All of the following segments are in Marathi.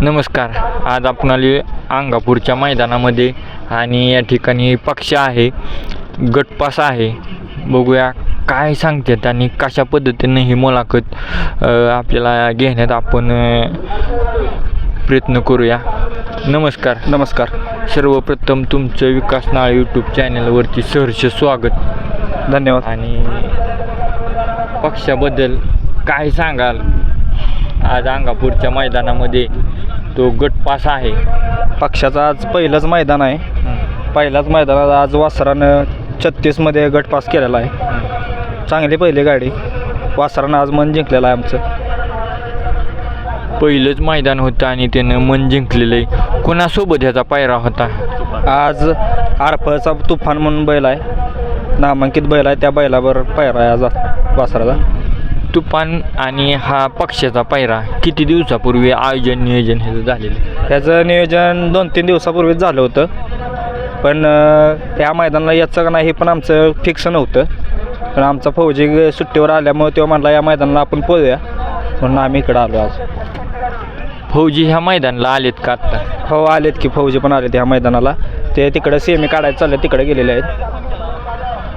नमस्कार. आज आपण आले अंगापूरच्या मैदानामध्ये आणि या ठिकाणी पक्ष आहे. गटपास आहे. बघूया काय सांगतात आणि कशा पद्धतीनं ही मुलाखत आपल्याला घेण्यात आपण प्रयत्न करूया. नमस्कार. नमस्कार. सर्वप्रथम तुमचं विकास नाळ यूट्यूब चॅनलवरती सहर्ष स्वागत. धन्यवाद. आणि पक्षाबद्दल काय सांगाल? आज अंगापूरच्या मैदानामध्ये तो गटपास आहे. पक्षाचं आज पहिलंच मैदान आहे. पहिल्याच मैदानात आज वासरानं छत्तीसमध्ये गट पास केलेला आहे. चांगली पहिली गाडी. वासरानं आज मन जिंकलेलं आहे आमचं. पहिलंच मैदान होतं आणि त्यानं मन जिंकलेलं आहे. कोणासोबत ह्याचा पायरा होता? आज आरफळचा तुफान म्हणून बैल आहे. नामांकित बैल आहे. त्या बैलावर पायरा आहे आज वासराचा. तुफान आणि हा पक्षाचा पायरा किती दिवसापूर्वी आयोजन नियोजन ह्याचं झालेलं? त्याचं नियोजन दोन तीन दिवसापूर्वीच झालं होतं. पण अं, या मैदानाला याचं का नाही हे पण आमचं फिक्स नव्हतं. पण आमचा फौजी सुट्टीवर आल्यामुळे तो म्हणला या मैदानाला आपण पोहूया म्हणून आम्ही इकडं आलो आज. फौजी ह्या मैदानाला आलेत का आत्ता हो आलेत की फौजी पण आलेत ह्या मैदानाला. ते तिकडे सेमी काढायला चालले तिकडे गेलेले आहेत.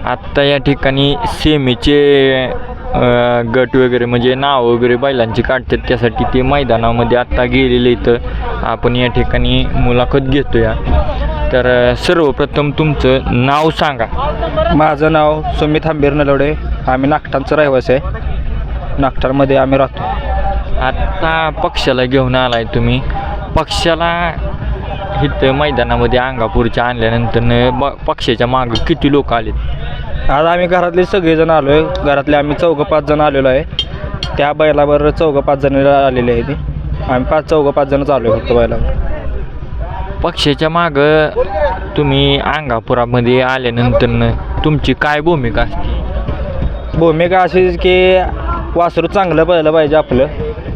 आत्ता या ठिकाणी सेमीचे गट वगैरे म्हणजे नाव वगैरे बैलांची काढतात. त्यासाठी ते मैदानामध्ये आत्ता गेलेले इथं. आपण या ठिकाणी मुलाखत घेतोया. तर अ, सर्वप्रथम तुमचं नाव सांगा. माझं नाव सुमित हंबीर नलवडे. आम्ही नागठाणचं रहिवासी आहे. नागठाणमध्ये आम्ही राहतो. आत्ता पक्षाला घेऊन आलाय तुम्ही. पक्षाला इथं मैदानामध्ये अंगापूरच्या आणल्यानंतर ब पक्षाच्या मागं किती लोक आलेत? आज आम्ही घरातले सगळेजण आलो आहे घरातले आम्ही चौघं पाच जण आलेलो आहे. त्या बैलावर चौघं पाच जण आलेले आहे ते आम्ही पाच चौघं पाच जणच आलो आहे फक्त बैलावर. पक्षाच्या मागं तुम्ही अंगापुरामध्ये आल्यानंतर तुमची काय भूमिका असते? भूमिका अशीच की वासरू चांगलं पाहिलं पाहिजे आपलं.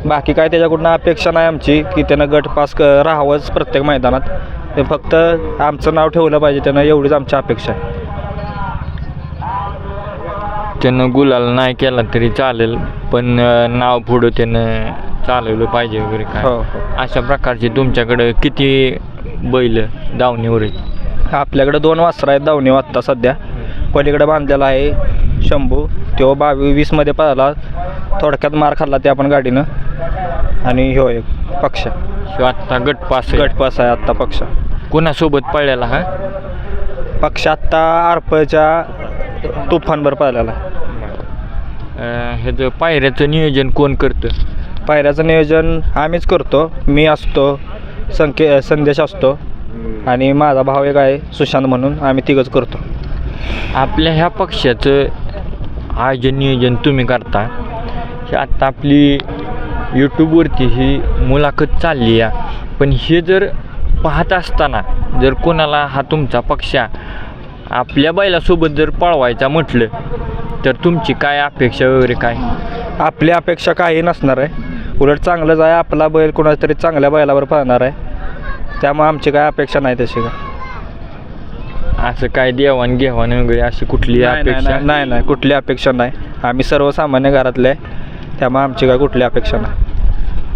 बाकी काय त्याच्याकडून अपेक्षा नाही आमची की त्यानं गट पास क राहावंच प्रत्येक मैदानात. ते फक्त आमचं नाव ठेवलं पाहिजे त्यानं एवढीच आमची अपेक्षा आहे. त्यानं गुलाल नाही केला तरी चालेल पण अं, नाव पुढं त्यानं चालवलं पाहिजे वगैरे काय. हो हो. अशा प्रकारचे तुमच्याकडं किती बैल दावणीवर आहेत? आपल्याकडे दोन वासरं आहेत दावणी आत्ता सध्या. पलीकडे बांधलेला आहे शंभू. तो बावीस वीसमध्ये पळाला. थोडक्यात मार खाल्ला त्या पण गाडीनं. आणि ह्यो एक पक्ष. शिवाय आत्ता गटपास आहे. गटपास आहे आत्ता पक्ष. कोणासोबत पळलेला हा? पक्ष आत्ता आरपच्या तुफानभर पळालेला. आहे ह्याचं पायऱ्याचं नियोजन कोण करतं? पायऱ्याचं नियोजन आम्हीच करतो. मी असतो संके संदेश असतो. आणि माझा भाव एक आहे सुशांत म्हणून आम्ही तिघंच करतो. आपल्या ह्या पक्षाचं आयोजन नियोजन तुम्ही करता. ही आत्ता आपली यूट्यूबवरती ही मुलाखत चालली आहे. पण हे जर पाहत असताना जर कोणाला हा तुमचा पक्ष आपल्या बैलासोबत जर पळवायचा म्हटलं तर तुमची काय अपेक्षा वगैरे काय? आपली अपेक्षा काही नसणार आहे. उलट चांगलंच आहे आपला बैल कोणाच्या तरी चांगल्या बैलावर पळणार आहे. त्यामुळे आमची काय अपेक्षा नाही तशी. काय असं काय देवाण घेवाण वगैरे अशी कुठली अपेक्षा? नाही, नाही कुठली अपेक्षा नाही. आम्ही सर्वसामान्य घरातले आहे. त्यामुळे आमची काय कुठली अपेक्षा नाही.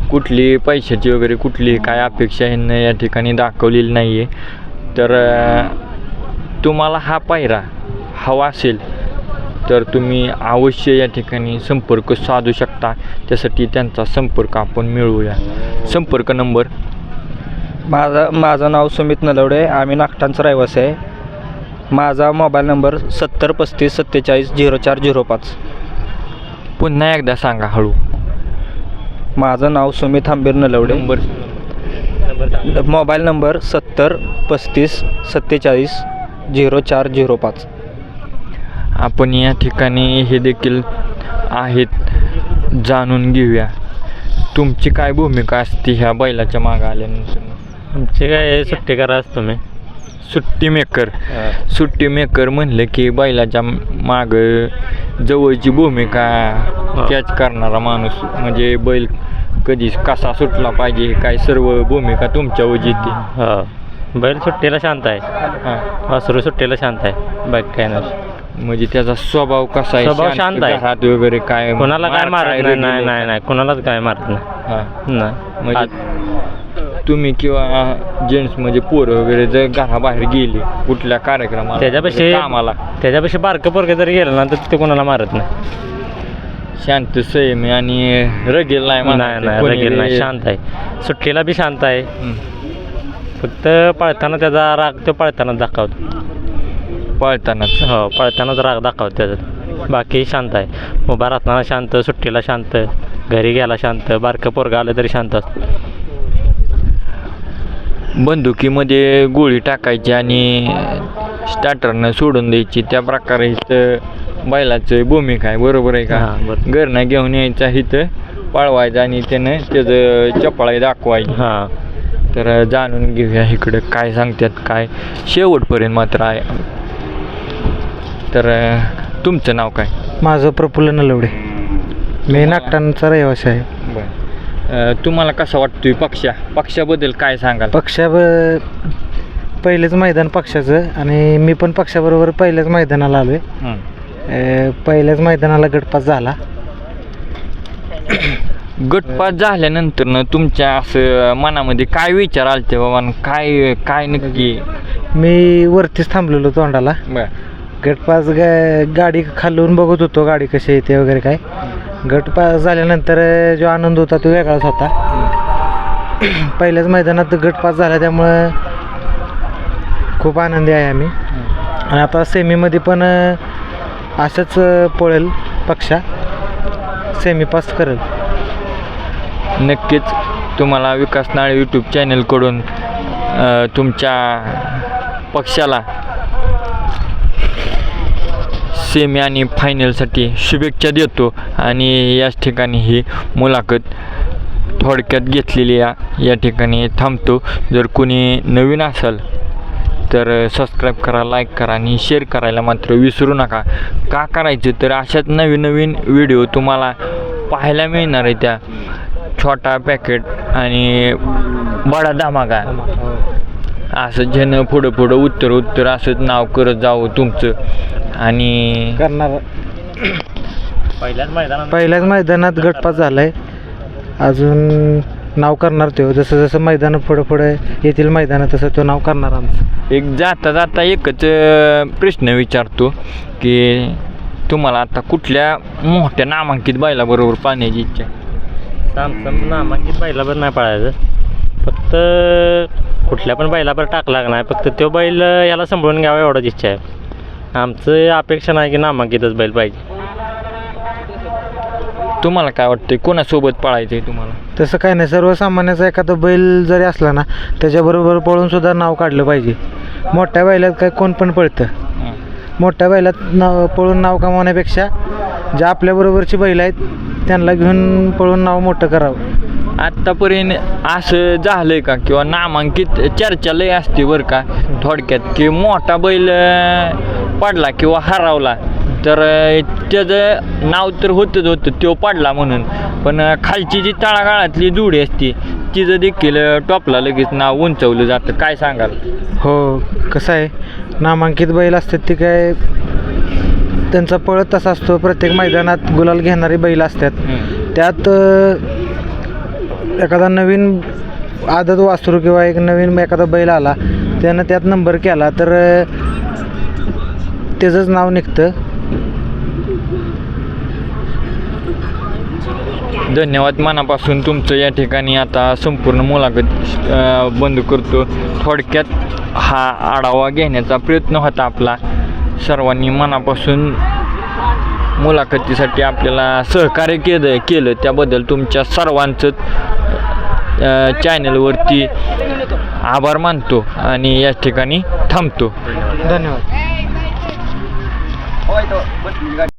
कुठली पैशाची वगैरे कुठली काय अपेक्षा ह्यांना या ठिकाणी दाखवलेली नाही आहे तर तुम्हाला हा पायरा हवा असेल तर तुम्ही अवश्य या ठिकाणी संपर्क साधू शकता. त्यासाठी त्यांचा संपर्क आपण मिळवूया. संपर्क नंबर? माझा माझं नाव सुमित नलवडे आम्ही नागठाणचं रहिवासी आहे. माझा मोबाईल नंबर सत्तर पस्तीस सत्तेचाळीस झिरो चार झिरो पाच. पुन्हा एकदा सांगा हळू. माझं नाव Sumit Hambir Nalawade. Number mobile number सत्तर पस्तीस सत्तेचाळीस झिरो चार झिरो पाच. आपण या ठिकाणी हे देखील आहेत जाणून घेऊया. तुमची काय भूमिका असते ह्या बैलाच्या मागं आल्यानंतर? आमचे काय सुट्टी करा असतो मी. सुट्टी मेकर. सुट्टी मेकर म्हणलं की बैलाच्या माग जवळची भूमिका कॅच करणारा माणूस म्हणजे बैल कधी कसा सुटला पाहिजे काय सर्व भूमिका तुमच्यावर येते हो. बैल सुट्टीला शांत आहे. हां. वासरू सुट्टीला शांत आहे. बाकी काय नाही. म्हणजे त्याचा स्वभाव कसा आहे? स्वभाव शांत आहे. घरात वगैरे काय कोणाला काय मार मारत नाही नाही? नाही नाही. कोणालाच काय मारत नाही. हां. नाही. म्हणजे तुम्ही किंवा जेंट्स म्हणजे पोरं वगैरे जर घराबाहेर गेली कुठल्या कार्यक्रमाला त्याच्यापेक्षा वगैरे कामाला. त्याच्यापेक्षा बारकं पोरगं जरी गेलं ना तर ते कोणाला मारत नाही. शांत संयमी आणि रगेल नाही नाही म्हणायचं. नाही कोणी रगेल नाही. शांत आहे. सुट्टीला बी शांत आहे. फक्त पळताना त्याचा राग तो पळताना दाखवतो. पळतानाच? हो पळतानाच राग दाखवतो त्याचा. बाकी शांत आहे. उभा राहताना शांत सुट्टीला शांत घरी गेला शांत बारकं पोरगं आलं तरी शांत असतं. बंदुकीमध्ये गोळी टाकायची आणि स्टार्टरनं सोडून द्यायची. त्या प्रकारे इथं बैलाचं भूमिका आहे. बरोबर आहे का? हां, बरोबर. घरनं घेऊन यायचा इथं पळवायचं आणि त्यानं त्याचं चपळाई दाखवायची. हां. तर जाणून घेऊया इकडं काय सांगतात काय शेवटपर्यंत मात्र आहे. तर तुमचं नाव काय? माझं प्रफुल्ल नलवडे. मी नागटांचा रहिवासी आहे. बरं. तुम्हाला कसं वाटतोय पक्षा? पक्षाबद्दल काय सांगाल? पक्षा पहिलेच मैदान पक्षाचं आणि मी पण पक्षाबरोबर पहिल्याच मैदानाला आलो. आहे पहिल्याच मैदानाला गटपास झाला. गटपात झाल्यानंतर ना तुमच्या असं मनामध्ये काय विचार आलते बाबा आणि काय काय नक्की? मी वरतीच थांबलेलो तोंडाला. बर. गटपास गा गाडी खालून बघत होतो गाडी कशी येते वगैरे काय. गटपास झाल्यानंतर जो आनंद होता तो वेगळाच होता. पहिल्याच मैदानात गटपास झाला त्यामुळं खूप आनंदी आहे आम्ही. आणि आता सेमीमध्ये पण अ, असंच अ, पळेल पक्षा. सेमी पास करेल. नक्कीच तुम्हाला विकास नाळे यूट्यूब चॅनलकडून तुमच्या पक्षाला सेमी आणि फायनलसाठी शुभेच्छा देतो आणि याच ठिकाणी ही मुलाखत थोडक्यात घेतलेली या या ठिकाणी थांबतो. जर कोणी नवीन असाल तर सबस्क्राईब करा लाईक करा आणि शेअर करायला मात्र विसरू नका. का करायचं? तर अशाच नवीन नवीन व्हिडिओ तुम्हाला पाहायला मिळणार आहे त्या छोटा पॅकेट आणि बडा धमाका. असं ज्यानं पुढं पुढं उत्तर उत्तर असंच नाव करत जावं तुमचं. आणि करणार. पहिल्याच मैदानात पहिल्याच मैदानात गटपास झाला आहे अजून नाव करणार तो. जसं जसं मैदानं पुढं पुढं येतील मैदानं तसं तो नाव करणार आमचं. एक जाता जाता एकच प्रश्न विचारतो की तुम्हाला आता कुठल्या मोठ्या नामांकित बैलाबरोबर पाहण्याची इच्छा आहे? आमचं नामांकित बैलावर नाही पळायचं. फक्त कुठल्या पण बैलावर टाकला नाही फक्त तो बैल याला सांभाळून घ्यावा एवढाच इच्छा आहे. आमचं अपेक्षा नाही की नामांकितच बैल पाहिजे. तुम्हाला काय वाटतंय? कोणासोबत पळायचं आहे तुम्हाला? तसं काय नाही. सर्वसामान्याचा एखादा बैल जरी असला ना त्याच्याबरोबर पळून सुद्धा नाव काढलं पाहिजे. मोठ्या बैलात काय कोण पण पळतं. मोठ्या बैलात नाव पळून नाव कमावण्यापेक्षा ज्या आपल्याबरोबरची बैल आहेत त्यांना घेऊन पळून नाव मोठं करावं. आत्तापर्यंत असं झालंय का? किंवा नामांकित चर्चा लय असते बरं का? थोडक्यात की मोठा बैल पडला किंवा हरवला तर त्याचं नाव तर होतच होतं तो पडला म्हणून. पण खालची जी तळागाळातली जोडी असते तिचं देखील टॉपला लगेच नाव उंचवलं जातं. काय सांगाल? हो कसं आहे? नामांकित बैल असतात ती काय त्यांचा पळत तसा असतो. प्रत्येक मैदानात गुलाल घेणारी बैल असतात. त्यात एखादा नवीन आदत वासरू किंवा एक नवीन एखादा बैल आला त्यानं त्यात नंबर केला तर त्याचंच नाव निघतं. धन्यवाद. मनापासून तुमचं या ठिकाणी आता संपूर्ण मुलाखत बंद करतो. थोडक्यात हा आढावा घेण्याचा प्रयत्न होता आपला. सर्वांनी मनापासून मुलाखतीसाठी आपल्याला सहकार्य केलं केलं. त्याबद्दल तुमच्या सर्वांचं चॅनलवरती आभार मानतो आणि या ठिकाणी थांबतो. धन्यवाद.